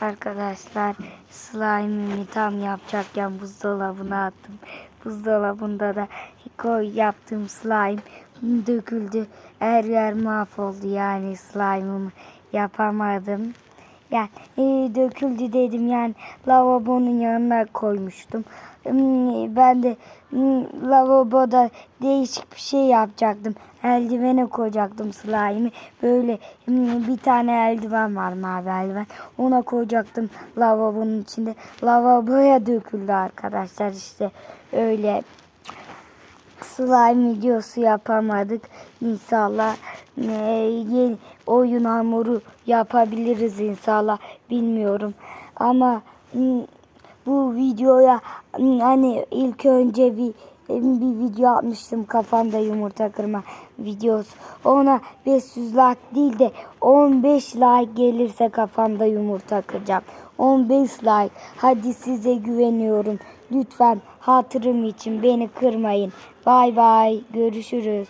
Arkadaşlar slime'ımı tam yapacakken buzdolabına attım. Buzdolabında da koy yaptığım slime döküldü. Her yer mahvoldu yani slime'ımı yapamadım. Yani e, döküldü dedim yani lavabonun yanına koymuştum. Hmm, Ben de hmm, lavaboda değişik bir şey yapacaktım. Eldivene koyacaktım slime'ı. Böyle hmm, bir tane eldiven var mavi eldiven. Ona koyacaktım lavabonun içinde. Lavaboya döküldü arkadaşlar işte öyle slime videosu yapamadık. İnşallah e, oyun hamuru yapabiliriz inşallah. Bilmiyorum. Ama bu videoya hani ilk önce bir bir video atmıştım kafamda yumurta kırma videosu. Ona 500 like değil de 15 like gelirse kafamda yumurta kıracağım. 15 like. Hadi size güveniyorum. Lütfen hatırım için beni kırmayın. Bay bay. Görüşürüz.